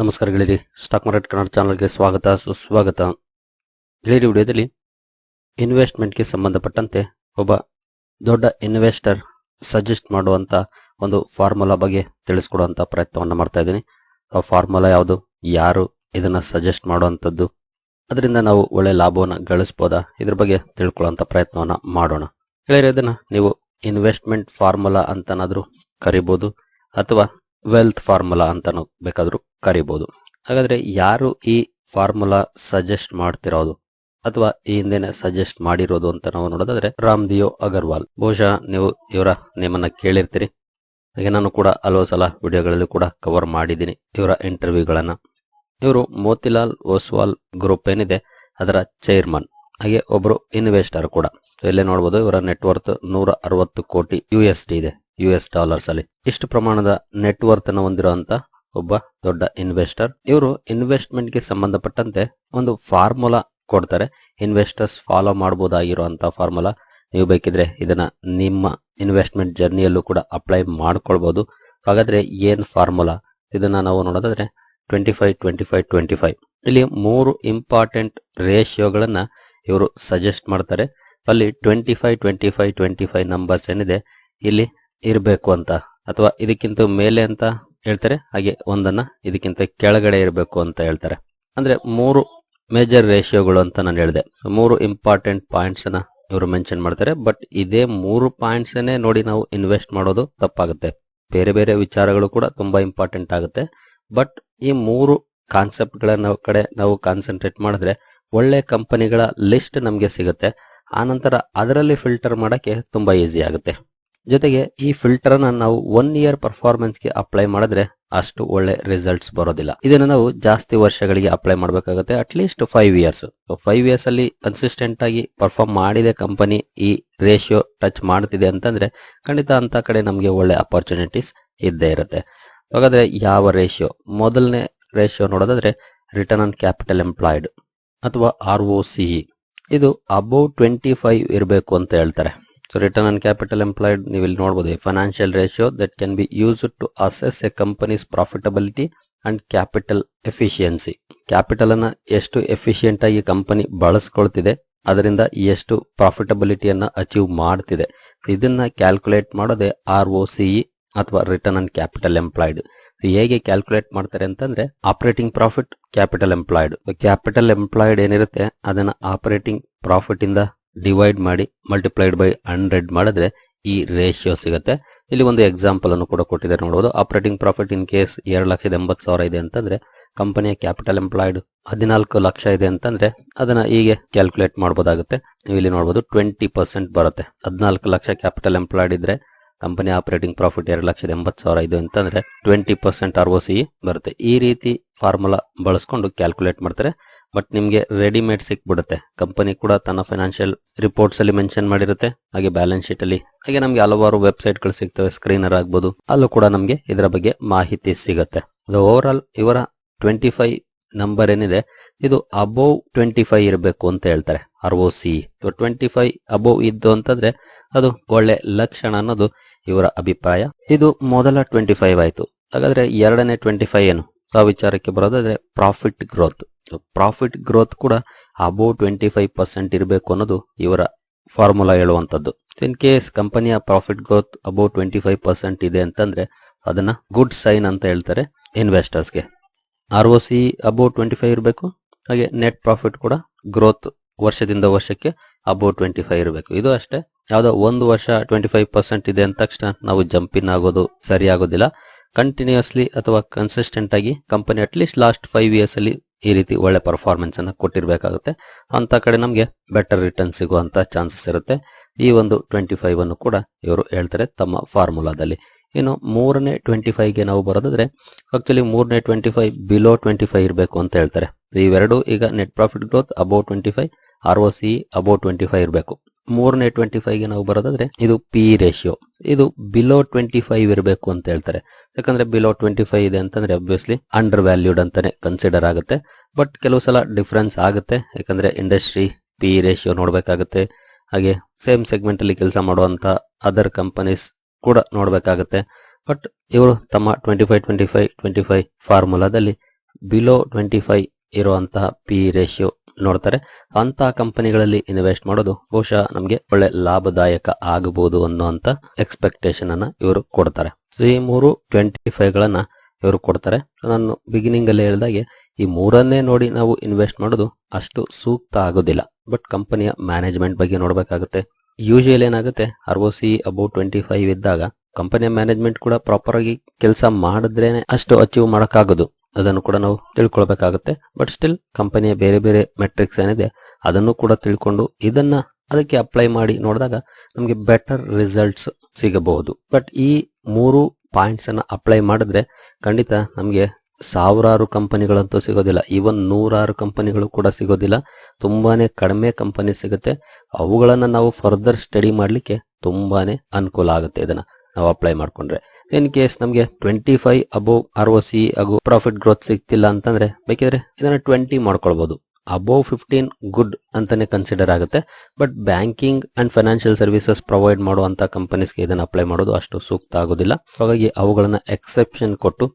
ನಮಸ್ಕಾರ ಗೆಳೆಯರಿ stock market Kannada ಚಾನಲ್ಗೆ ಸ್ವಾಗತ, ಸುಸ್ವಾಗತ. ಗೆಳೆಯರಿ ವಿಡಿಯೋದಲ್ಲಿ ಇನ್ವೆಸ್ಟ್ಮೆಂಟ್ಗೆ ಸಂಬಂಧಪಟ್ಟಂತೆ ಒಬ್ಬ ದೊಡ್ಡ ಇನ್ವೆಸ್ಟರ್ ಸಜೆಸ್ಟ್ ಮಾಡುವಂತ ಒಂದು ಫಾರ್ಮುಲಾ ಬಗ್ಗೆ ತಿಳಿಸ್ಕೊಡುವಂಥ ಪ್ರಯತ್ನವನ್ನು ಮಾಡ್ತಾ ಇದ್ದೀನಿ. ಆ ಫಾರ್ಮುಲಾ ಯಾವುದು, ಯಾರು ಇದನ್ನ ಸಜೆಸ್ಟ್ ಮಾಡುವಂಥದ್ದು ಅದರಿಂದ ನಾವು ಒಳ್ಳೆ ಲಾಭವನ್ನು ಗಳಿಸ್ಬೋದಾ, ಇದ್ರ ಬಗ್ಗೆ ತಿಳ್ಕೊಳ್ಳೋಂಥ ಪ್ರಯತ್ನವನ್ನು ಮಾಡೋಣ. ಗೆಳೆಯರಿ ಇದನ್ನು ನೀವು ಇನ್ವೆಸ್ಟ್ಮೆಂಟ್ ಫಾರ್ಮುಲಾ ಅಂತನಾದರೂ ಕರಿಬೋದು, ಅಥವಾ ವೆಲ್ತ್ ಫಾರ್ಮುಲಾ ಅಂತ ಬೇಕಾದರೂ ಕರಿಬೋದು. ಹಾಗಾದ್ರೆ ಯಾರು ಈ ಫಾರ್ಮುಲಾ ಸಜೆಸ್ಟ್ ಮಾಡ್ತಿರೋದು? ಅಥವಾ ಈ ಹಿಂದೆನೆ ಸಜೆಸ್ಟ್ ಮಾಡಿರೋದು ಅಂತ ನಾವು ನೋಡೋದಾದ್ರೆ ರಾಮ್ದಿಯೋ ಅಗರ್ವಾಲ್. ಬಹುಶಃ ನೀವು ಇವರ ನೇಮನ್ನ ಕೇಳಿರ್ತೀರಿ. ಹಾಗೆ ನಾನು ಕೂಡ ಹಲವು ಸಲ ವಿಡಿಯೋಗಳಲ್ಲಿ ಕೂಡ ಕವರ್ ಮಾಡಿದ್ದೀನಿ ಇವರ ಇಂಟರ್ವ್ಯೂಗಳನ್ನ ಇವರು ಮೋತಿಲಾಲ್ ಓಸ್ವಾಲ್ ಗ್ರೂಪ್ ಏನಿದೆ, ಅದರ ಚೇರ್ಮನ್ ಹಾಗೆ ಒಬ್ರು ಇನ್ವೆಸ್ಟರ್ ಕೂಡ. ಇಲ್ಲೇ ನೋಡಬಹುದು ಇವರ ನೆಟ್ವರ್ತ್ ನೂರ ಅರವತ್ತು ಕೋಟಿ ಯು ಎಸ್ ಇದೆ. ಯು ಎಸ್ ಡಾಲರ್ಸ್ ಅಲ್ಲಿ. ಇಷ್ಟು ಪ್ರಮಾಣದ ನೆಟ್ವರ್ತ್ ಅನ್ನು ಹೊಂದಿರುವಂತ ಒಬ್ಬ ದೊಡ್ಡ ಇನ್ವೆಸ್ಟರ್ ಇವರು ಇನ್ವೆಸ್ಟ್ಮೆಂಟ್ಗೆ ಸಂಬಂಧಪಟ್ಟಂತೆ ಒಂದು ಫಾರ್ಮುಲಾ ಕೊಡ್ತಾರೆ. ಇನ್ವೆಸ್ಟರ್ಸ್ ಫಾಲೋ ಮಾಡಬಹುದಾಗಿರುವಂತಹ ಫಾರ್ಮುಲಾ ನೀವು ಬೇಕಿದ್ರೆ ಇದನ್ನ ನಿಮ್ಮ ಇನ್ವೆಸ್ಟ್ಮೆಂಟ್ ಜರ್ನಿಯಲ್ಲೂ ಕೂಡ ಅಪ್ಲೈ ಮಾಡ್ಕೊಳ್ಬಹುದು ಹಾಗಾದ್ರೆ ಏನ್ ಫಾರ್ಮುಲಾ ಇದನ್ನ ನಾವು ನೋಡೋದಾದ್ರೆ twenty five twenty five twenty five ಇಲ್ಲಿ ಮೂರು ಇಂಪಾರ್ಟೆಂಟ್ ರೇಷಿಯೋಗಳನ್ನ ಇವರು ಸಜೆಸ್ಟ್ ಮಾಡ್ತಾರೆ. ಅಲ್ಲಿ twenty five twenty five twenty five numbers ಏನಿದೆ? ಇಲ್ಲಿ ಇರಬೇಕು ಅಂತ ಅಥವಾ ಇದಕ್ಕಿಂತ ಮೇಲೆ ಅಂತ ಹೇಳ್ತಾರೆ. ಹಾಗೆ ಒಂದನ್ನ ಇದಕ್ಕಿಂತ ಕೆಳಗಡೆ ಇರಬೇಕು ಅಂತ ಹೇಳ್ತಾರೆ. ಅಂದ್ರೆ ಮೂರು ಮೇಜರ್ ರೇಷಿಯೋಗಳು ಅಂತ ನಾನು ಹೇಳಿದೆ. ಮೂರು ಇಂಪಾರ್ಟೆಂಟ್ ಪಾಯಿಂಟ್ಸ್ ಅನ್ನ ಇವರು ಮೆನ್ಷನ್ ಮಾಡ್ತಾರೆ. ಬಟ್ ಇದೇ ಮೂರು ಪಾಯಿಂಟ್ಸ್ ನೋಡಿ ನಾವು ಇನ್ವೆಸ್ಟ್ ಮಾಡೋದು ತಪ್ಪಾಗುತ್ತೆ. ಬೇರೆ ಬೇರೆ ವಿಚಾರಗಳು ಕೂಡ ತುಂಬಾ ಇಂಪಾರ್ಟೆಂಟ್ ಆಗುತ್ತೆ. ಬಟ್ ಈ ಮೂರು ಕಾನ್ಸೆಪ್ಟ್ಗಳ ನಾವು ಕಡೆ ನಾವು ಕಾನ್ಸಂಟ್ರೇಟ್ ಮಾಡಿದ್ರೆ ಒಳ್ಳೆ ಕಂಪನಿಗಳ ಲಿಸ್ಟ್ ನಮಗೆ ಸಿಗುತ್ತೆ. ಆನಂತರ ಅದರಲ್ಲಿ ಫಿಲ್ಟರ್ ಮಾಡೋಕ್ಕೆ ತುಂಬಾ ಈಸಿ ಆಗುತ್ತೆ. ಜೊತೆಗೆ ಈ ಫಿಲ್ಟರ್ ಅನ್ನ ನಾವು ಒನ್ ಇಯರ್ ಪರ್ಫಾರ್ಮೆನ್ಸ್ಗೆ ಅಪ್ಲೈ ಮಾಡಿದ್ರೆ ಅಷ್ಟು ಒಳ್ಳೆ ರಿಸಲ್ಟ್ಸ್ ಬರೋದಿಲ್ಲ. ಇದನ್ನ ನಾವು ಜಾಸ್ತಿ ವರ್ಷಗಳಿಗೆ ಅಪ್ಲೈ ಮಾಡಬೇಕಾಗುತ್ತೆ at least five years five years ಅಲ್ಲಿ ಕನ್ಸಿಸ್ಟೆಂಟ್ ಆಗಿ ಪರ್ಫಾರ್ಮ್ ಮಾಡಿದೆ ಕಂಪನಿ ಈ ರೇಷಿಯೋ ಟಚ್ ಮಾಡ್ತಿದೆ ಅಂತಂದ್ರೆ ಖಂಡಿತ ಅಂತ ಕಡೆ ನಮಗೆ ಒಳ್ಳೆ ಅಪರ್ಚುನಿಟೀಸ್ ಇದ್ದೇ ಇರುತ್ತೆ. ಹಾಗಾದ್ರೆ ಯಾವ ರೇಷಿಯೋ ಮೊದಲನೇ ರೇಷಿಯೋ ನೋಡೋದಾದ್ರೆ ರಿಟರ್ನ್ ಆನ್ ಕ್ಯಾಪಿಟಲ್ ಎಂಪ್ಲಾಯ್ಡ್ ಅಥವಾ ಆರ್ ಸಿಇ ಇದು ಅಬೌವ್ ಟ್ವೆಂಟಿ ಫೈವ್ ಇರಬೇಕು ಅಂತ ಹೇಳ್ತಾರೆ. So return on capital employed ನೀವು ಇಲ್ಲಿ ನೋಡಬಹುದು financial ratio that can be used to assess a company's profitability and capital efficiency capital ಅನ್ನ ಎಷ್ಟು ಎಫಿಷಿಯಂಟ್ ಆಗಿ ಕಂಪನಿ ಬಳಸ್ಕೊಳ್ತಿದೆ, ಅದರಿಂದ ಎಷ್ಟು ಪ್ರಾಫಿಟಬಿಲಿಟಿಯನ್ನ ಅಚೀವ್ ಮಾಡ್ತಿದೆ. ಇದನ್ನ ಕ್ಯಾಲ್ಕುಲೇಟ್ ಮಾಡೋದೇ ಆರ್ ಒ ಸಿಇ ಅಥವಾ ರಿಟರ್ನ್ ಆನ್ ಕ್ಯಾಪಿಟಲ್ ಎಂಪ್ಲಾಯ್ಡ್ ಹೇಗೆ ಕ್ಯಾಲ್ಕುಲೇಟ್ ಮಾಡ್ತಾರೆ ಅಂತಂದ್ರೆ operating profit capital employed capital employed ಏನಿರುತ್ತೆ, ಅದನ್ನ ಆಪರೇಟಿಂಗ್ ಪ್ರಾಫಿಟ್ ಇಂದ ಡಿವೈಡ್ ಮಾಡಿ ಮಲ್ಟಿಪ್ಲೈಡ್ ಬೈ ಹಂಡ್ರೆಡ್ ಮಾಡಿದ್ರೆ ಈ ರೇಷಿಯೋ ಸಿಗುತ್ತೆ. ಇಲ್ಲಿ ಒಂದು ಎಕ್ಸಾಂಪಲ್ ಅನ್ನು ಕೂಡ ಕೊಟ್ಟಿದ್ದಾರೆ ನೋಡಬಹುದು ಆಪರೇಟಿಂಗ್ ಪ್ರಾಫಿಟ್ ಇನ್ ಕೇಸ್ ಎರಡು ಲಕ್ಷದ ಎಂಬತ್ತು ಸಾವಿರ ಇದೆ ಅಂತಂದ್ರೆ ಕಂಪನಿಯ ಕ್ಯಾಪಿಟಲ್ ಎಂಪ್ಲಾಯ್ಡ್ ಹದಿನಾಲ್ಕು ಲಕ್ಷ ಇದೆ ಅಂತಂದ್ರೆ, ಅದನ್ನ ಹೀಗೆ ಕ್ಯಾಲ್ಕುಲೇಟ್ ಮಾಡಬಹುದಾಗುತ್ತೆ ನೀವು ಇಲ್ಲಿ ನೋಡಬಹುದು ಟ್ವೆಂಟಿ ಪರ್ಸೆಂಟ್ ಬರುತ್ತೆ. ಹದಿನಾಲ್ಕು ಲಕ್ಷ ಕ್ಯಾಪಿಟಲ್ ಎಂಪ್ಲಾಯ್ಡ್ ಇದ್ರೆ ಕಂಪನಿ ಆಪರೇಟಿಂಗ್ ಪ್ರಾಫಿಟ್ ಎರಡು ಲಕ್ಷದ ಎಂಬತ್ತು ಸಾವಿರ ಇದೆ ಅಂತಂದ್ರೆ twenty percent R O C ಬರುತ್ತೆ. ಈ ರೀತಿ ಫಾರ್ಮುಲಾ ಬಳಸ್ಕೊಂಡು ಕ್ಯಾಲ್ಕುಲೇಟ್ ಮಾಡ್ತಾರೆ. ಬಟ್ ನಿಮಗೆ ರೆಡಿಮೇಡ್ ಸಿಕ್ಬಿಡುತ್ತೆ. ಕಂಪನಿ ಕೂಡ ತನ್ನ ಫೈನಾನ್ಷಿಯಲ್ ರಿಪೋರ್ಟ್ಸ್ ಅಲ್ಲಿ ಮೆನ್ಷನ್ ಮಾಡಿರುತ್ತೆ. ಹಾಗೆ ಬ್ಯಾಲೆನ್ಸ್ ಶೀಟ್ ಅಲ್ಲಿ. ಹಾಗೆ ನಮಗೆ ಹಲವಾರು ವೆಬ್ಸೈಟ್ಗಳು ಸಿಗ್ತವೆ. ಸ್ಕ್ರೀನರ್ ಆಗ್ಬೋದು. ಅಲ್ಲೂ ಕೂಡ ನಮಗೆ ಇದರ ಬಗ್ಗೆ ಮಾಹಿತಿ ಸಿಗುತ್ತೆ. ಓವರ್ ಆಲ್ ಇವರ ಟ್ವೆಂಟಿ ಫೈವ್ ನಂಬರ್ ಏನಿದೆ, ಇದು ಅಬೋವ್ ಟ್ವೆಂಟಿ ಫೈವ್ ಇರಬೇಕು ಅಂತ ಹೇಳ್ತಾರೆ. R O C twenty five above ಇದ್ದು ಅಂತಂದ್ರೆ ಅದು ಒಳ್ಳೆ ಲಕ್ಷಣ ಅನ್ನೋದು ಇವರ ಅಭಿಪ್ರಾಯ. ಇದು ಮೊದಲ ಟ್ವೆಂಟಿ ಫೈವ್ ಆಯ್ತು. ಹಾಗಾದ್ರೆ ಎರಡನೇ ಟ್ವೆಂಟಿ ಫೈವ್ ಏನು? ಆ ವಿಚಾರಕ್ಕೆ ಬರೋದಾದ್ರೆ ಪ್ರಾಫಿಟ್ ಗ್ರೋತ್ ಪ್ರಾಫಿಟ್ ಗ್ರೋತ್ ಕೂಡ ಅಬೋವ್ ಟ್ವೆಂಟಿ ಫೈವ್ ಪರ್ಸೆಂಟ್ ಇರಬೇಕು ಅನ್ನೋದು ಇವರ ಫಾರ್ಮುಲಾ ಹೇಳುವಂಥದ್ದು. ಇನ್ ಕೇಸ್ ಕಂಪನಿಯ profit growth above twenty five percent ಇದೆ ಅಂತಂದ್ರೆ ಅದನ್ನ ಗುಡ್ ಸೈನ್ ಅಂತ ಹೇಳ್ತಾರೆ ಇನ್ವೆಸ್ಟರ್ಸ್ಗೆ R O C above twenty five ಇರಬೇಕು, ಹಾಗೆ ನೆಟ್ ಪ್ರಾಫಿಟ್ ಕೂಡ ಗ್ರೋತ್ ವರ್ಷದಿಂದ ವರ್ಷಕ್ಕೆ ಅಬೋವ್ ಟ್ವೆಂಟಿ ಫೈವ್ ಇರಬೇಕು. ಇದು ಅಷ್ಟೇ, ಯಾವುದೋ ಒಂದು ವರ್ಷ ಟ್ವೆಂಟಿ ಫೈವ್ ಪರ್ಸೆಂಟ್ ಇದೆ ಅಂದ ತಕ್ಷಣ ನಾವು ಜಂಪ್ ಇನ್ ಆಗೋದು ಸರಿ ಆಗೋದಿಲ್ಲ ಕಂಟಿನ್ಯೂಸ್ಲಿ ಅಥವಾ ಕನ್ಸಿಸ್ಟೆಂಟ್ ಆಗಿ company at least last five years ಅಲ್ಲಿ ಈ ರೀತಿ ಒಳ್ಳೆ ಪರ್ಫಾರ್ಮೆನ್ಸ್ ಅನ್ನ ಕೊಟ್ಟಿರಬೇಕಾಗುತ್ತೆ. ಅಂತ ಕಡೆ ನಮಗೆ ಬೆಟರ್ ರಿಟರ್ನ್ ಸಿಗುವಂತ ಚಾನ್ಸಸ್ ಇರುತ್ತೆ. ಈ ಒಂದು ಟ್ವೆಂಟಿ ಫೈವ್ ಅನ್ನು ಕೂಡ ಇವರು ಹೇಳ್ತಾರೆ ತಮ್ಮ ಫಾರ್ಮುಲಾದಲ್ಲಿ ಇನ್ನು ಮೂರನೇ ಟ್ವೆಂಟಿ ಫೈವ್ಗೆ ನಾವು ಬರೋದಾದ್ರೆ ಆಕ್ಚುಲಿ ಮೂರನೇ twenty five below twenty five ಇರಬೇಕು ಅಂತ ಹೇಳ್ತಾರೆ. ಇವೆರಡು ಈಗ net profit growth above twenty five R O C above twenty five ಇರಬೇಕು. ಮೂರನೇ ಟ್ವೆಂಟಿ ಫೈವ್ಗೆ ನಾವು ಬರೋದಾದ್ರೆ ಇದು ಪಿ ರೇಷಿಯೋ ಇದು ಬಿಲೋ ಟ್ವೆಂಟಿ ಫೈವ್ ಇರಬೇಕು ಅಂತ ಹೇಳ್ತಾರೆ. ಯಾಕಂದ್ರೆ ಬಿಲೋ ಟ್ವೆಂಟಿ ಫೈವ್ ಇದೆ ಅಂತಂದ್ರೆ ಅಬ್ವಿಯಸ್ಲಿ ಅಂಡರ್ ವ್ಯಾಲ್ಯೂಡ್ ಅಂತಾನೆ ಕನ್ಸಿಡರ್ ಆಗುತ್ತೆ. ಬಟ್ ಕೆಲವು ಸಲ ಡಿಫ್ರೆನ್ಸ್ ಆಗುತ್ತೆ. ಯಾಕಂದ್ರೆ ಇಂಡಸ್ಟ್ರಿ ಪಿ ರೇಷಿಯೋ ನೋಡ್ಬೇಕಾಗುತ್ತೆ. ಹಾಗೆ ಸೇಮ್ ಸೆಗ್ಮೆಂಟ್ ಅಲ್ಲಿ ಕೆಲಸ ಮಾಡುವಂತ ಅದರ್ ಕಂಪನೀಸ್ ಕೂಡ ನೋಡಬೇಕಾಗುತ್ತೆ. ಬಟ್ ಇವರು ತಮ್ಮ twenty five twenty five twenty five ಫಾರ್ಮುಲಾದಲ್ಲಿ below twenty five ಇರುವಂತಹ ಪಿ ರೇಷಿಯೋ ನೋಡ್ತಾರೆ. ಅಂತ ಕಂಪನಿಗಳಲ್ಲಿ ಇನ್ವೆಸ್ಟ್ ಮಾಡೋದು ಬಹುಶಃ ನಮಗೆ ಒಳ್ಳೆ ಲಾಭದಾಯಕ ಆಗಬಹುದು ಅನ್ನುವಂತ ಎಕ್ಸ್ಪೆಕ್ಟೇಷನ್ ಅನ್ನ ಇವರು ಕೊಡ್ತಾರೆ. ಸೊ ಈ ಮೂರು ಟ್ವೆಂಟಿ ಫೈವ್ ಗಳನ್ನ ಇವರು ಕೊಡ್ತಾರೆ. ನಾನು ಬಿಗಿನಿಂಗ್ ಅಲ್ಲಿ ಹೇಳಿದಾಗೆ, ಈ ಮೂರನ್ನೇ ನೋಡಿ ನಾವು ಇನ್ವೆಸ್ಟ್ ಮಾಡೋದು ಅಷ್ಟು ಸೂಕ್ತ ಆಗೋದಿಲ್ಲ. ಬಟ್ ಕಂಪನಿಯ ಮ್ಯಾನೇಜ್ಮೆಂಟ್ ಬಗ್ಗೆ ನೋಡಬೇಕಾಗುತ್ತೆ. ಯೂಶುವಲ್ ಏನಾಗುತ್ತೆ R O C about twenty five ಇದ್ದಾಗ ಕಂಪನಿಯ ಮ್ಯಾನೇಜ್ಮೆಂಟ್ ಕೂಡ ಪ್ರಾಪರ್ ಆಗಿ ಕೆಲಸ ಮಾಡಿದ್ರೇನೆ ಅಷ್ಟು ಅಚೀವ್ ಮಾಡೋಕ್ಕಾಗೋದು. ಅದನ್ನು ಕೂಡ ನಾವು ತಿಳ್ಕೊಳ್ಬೇಕಾಗುತ್ತೆ. ಬಟ್ ಸ್ಟಿಲ್ ಕಂಪನಿಯ ಬೇರೆ ಬೇರೆ ಮೆಟ್ರಿಕ್ಸ್ ಏನಿದೆ, ಅದನ್ನು ಕೂಡ ತಿಳ್ಕೊಂಡು ಇದನ್ನ ಅದಕ್ಕೆ ಅಪ್ಲೈ ಮಾಡಿ ನೋಡಿದಾಗ ನಮಗೆ ಬೆಟರ್ ರಿಸಲ್ಟ್ಸ್ ಸಿಗಬಹುದು. ಬಟ್ ಈ ಮೂರು ಪಾಯಿಂಟ್ಸ್ ಅನ್ನ ಅಪ್ಲೈ ಮಾಡಿದ್ರೆ ಖಂಡಿತ ನಮಗೆ ಸಾವಿರಾರು ಕಂಪನಿಗಳಂತೂ ಸಿಗೋದಿಲ್ಲ. ಈವನ್ ನೂರಾರು ಕಂಪನಿಗಳು ಕೂಡ ಸಿಗೋದಿಲ್ಲ. ತುಂಬಾನೇ ಕಡಿಮೆ ಕಂಪನಿ ಸಿಗುತ್ತೆ. ಅವುಗಳನ್ನು ನಾವು ಫರ್ದರ್ ಸ್ಟಡಿ ಮಾಡಲಿಕ್ಕೆ ತುಂಬಾನೇ ಅನುಕೂಲ ಆಗುತ್ತೆ ಇದನ್ನ ನಾವು ಅಪ್ಲೈ ಮಾಡ್ಕೊಂಡ್ರೆ. ಇನ್ ಕೇಸ್ ನಮಗೆ twenty five above R O C ಹಾಗೂ ಪ್ರಾಫಿಟ್ ಗ್ರೋತ್ ಸಿಗ್ತಿಲ್ಲ ಅಂತಂದ್ರೆ ಬೇಕಿದ್ರೆ ಇದನ್ನ ಟ್ವೆಂಟಿ ಮಾಡ್ಕೊಳ್ಬಹುದು ಅಬೋವ್ ಫಿಫ್ಟೀನ್ ಗುಡ್ ಅಂತಾನೆ ಕನ್ಸಿಡರ್ ಆಗುತ್ತೆ. But banking and financial services provide ಮಾಡುವಂತ ಕಂಪನೀಸ್ಗೆ ಇದನ್ನ ಅಪ್ಲೈ ಮಾಡೋದು ಅಷ್ಟು ಸೂಕ್ತ ಆಗೋದಿಲ್ಲ. ಹಾಗಾಗಿ ಅವುಗಳನ್ನ ಎಕ್ಸೆಪ್ಷನ್ ಕೊಟ್ಟು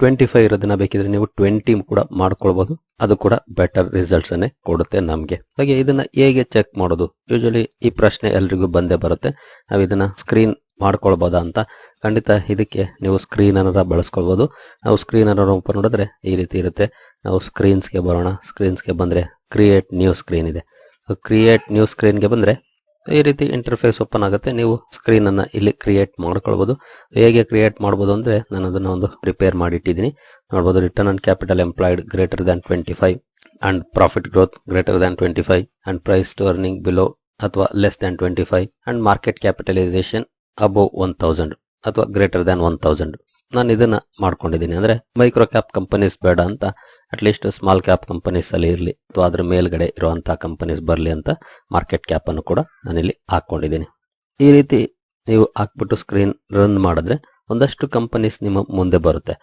ಟ್ವೆಂಟಿ ಫೈವ್ ಇರೋದನ್ನ ಬೇಕಿದ್ರೆ ನೀವು ಟ್ವೆಂಟಿ ಕೂಡ ಮಾಡ್ಕೊಳ್ಬಹುದು ಅದು ಕೂಡ ಬೆಟರ್ ರಿಸಲ್ಟ್ಸ್ ಅನ್ನೇ ಕೊಡುತ್ತೆ ನಮ್ಗೆ. ಹಾಗೆ ಇದನ್ನ ಹೇಗೆ ಚೆಕ್ ಮಾಡೋದು? ಯೂಶಲಿ ಈ ಪ್ರಶ್ನೆ ಎಲ್ರಿಗೂ ಬಂದೇ ಬರುತ್ತೆ. ನಾವು ಇದನ್ನ ಸ್ಕ್ರೀನ್ ಮಾಡ್ಕೊಳ್ಬೋದಾ ಅಂತ ಖಂಡಿತ ಇದಕ್ಕೆ ನೀವು ಸ್ಕ್ರೀನ್ ಅನ್ನೋದ ಬಳಸ್ಕೊಳ್ಬೋದು. ನಾವು ಸ್ಕ್ರೀನ್ ಅನ್ನೋ ಓಪನ್ ನೋಡಿದ್ರೆ ಈ ರೀತಿ ಇರುತ್ತೆ. ನಾವು ಸ್ಕ್ರೀನ್ಸ್ಗೆ ಬರೋಣ. ಸ್ಕ್ರೀನ್ಸ್ಗೆ ಬಂದರೆ ಕ್ರಿಯೇಟ್ ನ್ಯೂ ಸ್ಕ್ರೀನ್ ಇದೆ. ಕ್ರಿಯೇಟ್ ನ್ಯೂ ಸ್ಕ್ರೀನ್ಗೆ ಬಂದರೆ ಈ ರೀತಿ ಇಂಟರ್ಫೇಸ್ ಓಪನ್ ಆಗುತ್ತೆ. ನೀವು ಸ್ಕ್ರೀನನ್ನು ಇಲ್ಲಿ ಕ್ರಿಯೇಟ್ ಮಾಡ್ಕೊಳ್ಬೋದು. ಹೇಗೆ ಕ್ರಿಯೇಟ್ ಮಾಡ್ಬೋದು ಅಂದರೆ ನಾನು ಅದನ್ನು ಒಂದು ಪ್ರಿಪೇರ್ ಮಾಡಿಟ್ಟಿದ್ದೀನಿ. ನೋಡ್ಬೋದು return on capital employed greater than twenty five and profit growth greater than twenty five and price to earning below ಅಥವಾ less than twenty five and market capitalisation above one thousand ಅಥವಾ greater than one thousand ನಾನು ಇದನ್ನ ಮಾಡ್ಕೊಂಡಿದ್ದೀನಿ ಅಂದ್ರೆ micro cap companies ಬೇಡ ಅಂತ at least small cap companies ಅಲ್ಲಿ ಇರಲಿ, ಅಥವಾ ಅದ್ರ ಮೇಲ್ಗಡೆ ಇರುವಂತಹ ಕಂಪನೀಸ್ ಬರಲಿ ಅಂತ ಮಾರ್ಕೆಟ್ ಕ್ಯಾಪ್ ಅನ್ನು ಕೂಡ ನಾನಿಲ್ಲಿ ಹಾಕೊಂಡಿದ್ದೀನಿ ಈ ರೀತಿ ನೀವು ಹಾಕ್ಬಿಟ್ಟು ಸ್ಕ್ರೀನ್ ರನ್ ಮಾಡಿದ್ರೆ ಒಂದಷ್ಟು ಕಂಪನೀಸ್ ನಿಮ್ಮ ಮುಂದೆ ಬರುತ್ತೆ.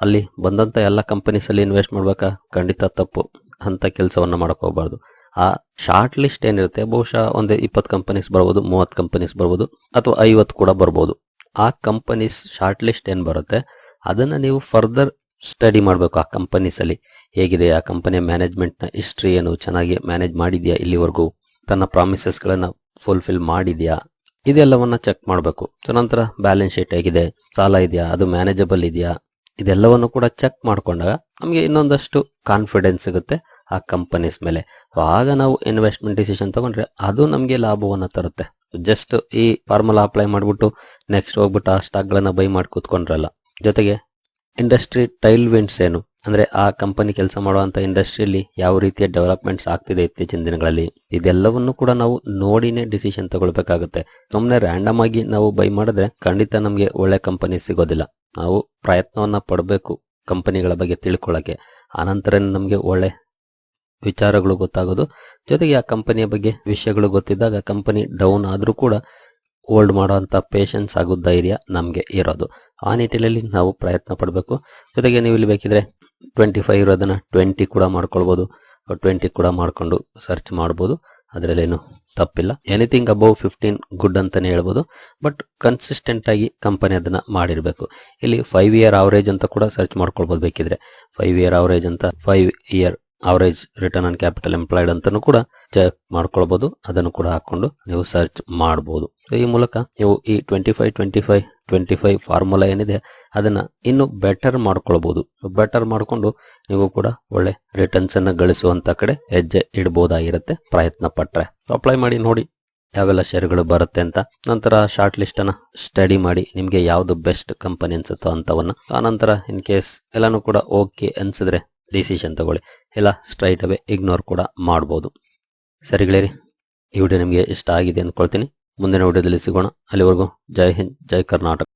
ಅಲ್ಲಿ ಬಂದಂತ ಎಲ್ಲ ಕಂಪನೀಸ್ ಅಲ್ಲಿ ಇನ್ವೆಸ್ಟ್ ಮಾಡ್ಬೇಕಾ? ಖಂಡಿತ ತಪ್ಪು. ಅಂತ ಕೆಲಸವನ್ನ ಮಾಡಕ್ ಹೋಗ್ಬಾರ್ದು. ಆ ಶಾರ್ಟ್ ಲಿಸ್ಟ್ ಏನಿರುತ್ತೆ, ಬಹುಶಃ ಒಂದು ಇಪ್ಪತ್ತು ಕಂಪನೀಸ್ ಬರ್ಬೋದು, ಮೂವತ್ತು ಕಂಪನೀಸ್ ಬರ್ಬೋದು, ಅಥವಾ ಐವತ್ತು ಕೂಡ ಬರ್ಬೋದು. ಆ ಕಂಪನೀಸ್ ಶಾರ್ಟ್ ಲಿಸ್ಟ್ ಏನು ಬರುತ್ತೆ, ಅದನ್ನು ನೀವು ಫರ್ದರ್ ಸ್ಟಡಿ ಮಾಡಬೇಕು ಆ ಕಂಪನೀಸಲ್ಲಿ ಹೇಗಿದೆ, ಆ ಕಂಪನಿಯ ಮ್ಯಾನೇಜ್ಮೆಂಟ್ನ ಹಿಸ್ಟ್ರಿ ಏನು, ಚೆನ್ನಾಗಿ ಮ್ಯಾನೇಜ್ ಮಾಡಿದೆಯಾ ಇಲ್ಲಿವರೆಗೂ? ತನ್ನ ಪ್ರಾಮಿಸಸ್ಗಳನ್ನು ಫುಲ್ಫಿಲ್ ಮಾಡಿದೆಯಾ? ಇದೆಲ್ಲವನ್ನು ಚೆಕ್ ಮಾಡಬೇಕು. ನಂತರ ಬ್ಯಾಲೆನ್ಸ್ ಶೀಟ್ ಹೇಗಿದೆ, ಸಾಲ ಇದೆಯಾ, ಅದು ಮ್ಯಾನೇಜಬಲ್ ಇದೆಯಾ? ಇದೆಲ್ಲವನ್ನು ಕೂಡ ಚೆಕ್ ಮಾಡಿಕೊಂಡಾಗ ನಮಗೆ ಇನ್ನೊಂದಷ್ಟು ಕಾನ್ಫಿಡೆನ್ಸ್ ಸಿಗುತ್ತೆ. ಆ ಕಂಪನೀಸ್ ಮೇಲೆ. ಆಗ ನಾವು ಇನ್ವೆಸ್ಟ್ಮೆಂಟ್ ಡಿಸಿಷನ್ ತಗೊಂಡ್ರೆ ಅದು ನಮಗೆ ಲಾಭವನ್ನು ತರುತ್ತೆ. ಜಸ್ಟ್ ಈ ಫಾರ್ಮುಲಾ ಅಪ್ಲೈ ಮಾಡಿಬಿಟ್ಟು ನೆಕ್ಸ್ಟ್ ಹೋಗ್ಬಿಟ್ಟು ಆ ಸ್ಟಾಕ್ ಗಳನ್ನ ಬೈ ಮಾಡಿ ಕೂತ್ಕೊಂಡ್ರಲ್ಲ. ಜೊತೆಗೆ ಇಂಡಸ್ಟ್ರಿ ಟೈಲ್ ವಿಂಡ್ಸ್ ಏನು? ಅಂದ್ರೆ ಆ ಕಂಪನಿ ಕೆಲಸ ಮಾಡುವಂತ ಇಂಡಸ್ಟ್ರಿಯಲ್ಲಿ ಯಾವ ರೀತಿಯ ಡೆವಲಪ್ಮೆಂಟ್ಸ್ ಆಗ್ತಿದೆ ಇತ್ತೀಚಿನ ದಿನಗಳಲ್ಲಿ? ಇದೆಲ್ಲವನ್ನು ಕೂಡ ನಾವು ನೋಡಿನೇ ಡಿಸಿಷನ್ ತಗೊಳ್ಬೇಕಾಗುತ್ತೆ. ಸುಮ್ಮನೆ ರ್ಯಾಂಡಮ್ ಆಗಿ ನಾವು ಬೈ ಮಾಡಿದ್ರೆ ಖಂಡಿತ ನಮಗೆ ಒಳ್ಳೆ ಕಂಪನಿ ಸಿಗೋದಿಲ್ಲ. ನಾವು ಪ್ರಯತ್ನವನ್ನು ಪಡಬೇಕು ಕಂಪನಿಗಳ ಬಗ್ಗೆ ತಿಳ್ಕೊಳ್ಳಕ್ಕೆ ಆನಂತರ ನಮಗೆ ಒಳ್ಳೆ ವಿಚಾರಗಳು ಗೊತ್ತಾಗೋದು. ಜೊತೆಗೆ ಆ ಕಂಪನಿಯ ಬಗ್ಗೆ ವಿಷಯಗಳು ಗೊತ್ತಿದ್ದಾಗ ಕಂಪನಿ ಡೌನ್ ಆದರೂ ಕೂಡ ಹೋಲ್ಡ್ ಮಾಡುವಂಥ ಪೇಷನ್ಸ್ ಹಾಗೂ ಧೈರ್ಯ ನಮಗೆ ಇರೋದು. ಆ ನಿಟ್ಟಿನಲ್ಲಿ ನಾವು ಪ್ರಯತ್ನ ಪಡಬೇಕು. ಜೊತೆಗೆ ನೀವು ಇಲ್ಲಿ ಬೇಕಿದ್ರೆ ಟ್ವೆಂಟಿ ಫೈವ್ ಇರೋದನ್ನು ಟ್ವೆಂಟಿ ಕೂಡ ಮಾಡ್ಕೊಳ್ಬೋದು. ಟ್ವೆಂಟಿ ಕೂಡ ಮಾಡಿಕೊಂಡು ಸರ್ಚ್ ಮಾಡ್ಬೋದು. ಅದರಲ್ಲೇನು ತಪ್ಪಿಲ್ಲ. ಎನಿಥಿಂಗ್ ಅಬೌವ್ ಫಿಫ್ಟೀನ್ ಗುಡ್ ಅಂತಲೇ ಹೇಳ್ಬೋದು. ಬಟ್ ಕನ್ಸಿಸ್ಟೆಂಟ್ ಆಗಿ ಕಂಪನಿ ಅದನ್ನು ಮಾಡಿರಬೇಕು. ಇಲ್ಲಿ ಫೈವ್ ಇಯರ್ ಆವರೇಜ್ ಅಂತ ಕೂಡ ಸರ್ಚ್ ಮಾಡ್ಕೊಳ್ಬೋದು ಬೇಕಿದ್ರೆ. ಫೈವ್ ಇಯರ್ ಆವರೇಜ್ ಅಂತ five year average return on capital employed ಅಂತಾನು ಕೂಡ ಚೆಕ್ ಮಾಡ್ಕೊಳ್ಬಹುದು ಅದನ್ನು ಕೂಡ ಹಾಕೊಂಡು ನೀವು ಸರ್ಚ್ ಮಾಡಬಹುದು ಈ ಮೂಲಕ ನೀವು ಈ twenty five twenty five twenty five formula ಏನಿದೆ, ಅದನ್ನ ಇನ್ನು ಬೆಟರ್ ಮಾಡ್ಕೊಳ್ಬಹುದು ಬೆಟರ್ ಮಾಡಿಕೊಂಡು ನೀವು ಕೂಡ ಒಳ್ಳೆ ರಿಟರ್ನ್ಸ್ ಅನ್ನ ಗಳಿಸುವಂತ ಕಡೆ ಹೆಜ್ಜೆ ಇಡಬಹುದಾಗಿರುತ್ತೆ ಪ್ರಯತ್ನ ಪಟ್ಟರೆ ಅಪ್ಲೈ ಮಾಡಿ ನೋಡಿ ಯಾವೆಲ್ಲ ಶೇರ್ಗಳು ಬರುತ್ತೆ ಅಂತ. ನಂತರ ಶಾರ್ಟ್ ಲಿಸ್ಟ್ ಅನ್ನ ಸ್ಟಡಿ ಮಾಡಿ ನಿಮಗೆ ಯಾವ್ದು ಬೆಸ್ಟ್ ಕಂಪನಿ ಅನ್ಸುತ್ತೋ ಅಂತವನ್ನ. ಆ ನಂತರ ಇನ್ ಕೇಸ್ ಎಲ್ಲಾನು ಕೂಡ ಓಕೆ ಅನ್ಸಿದ್ರೆ ಡಿಸಿಷನ್ ತಗೊಳ್ಳಿ. ಇಲ್ಲ ಸ್ಟ್ರೈಟ್ ಅವೇ ಇಗ್ನೋರ್ ಕೂಡ ಮಾಡ್ಬೋದು. ಸರಿ ಗೆಳೆಯರಿ, ಈ ವಿಡಿಯೋ ನಿಮಗೆ ಇಷ್ಟ ಆಗಿದೆ ಅಂದ್ಕೊಳ್ತೀನಿ. ಮುಂದಿನ ವಿಡಿಯೋದಲ್ಲಿ ಸಿಗೋಣ. ಅಲ್ಲಿವರೆಗೂ ಜೈ ಹಿಂದ್, ಜೈ ಕರ್ನಾಟಕ.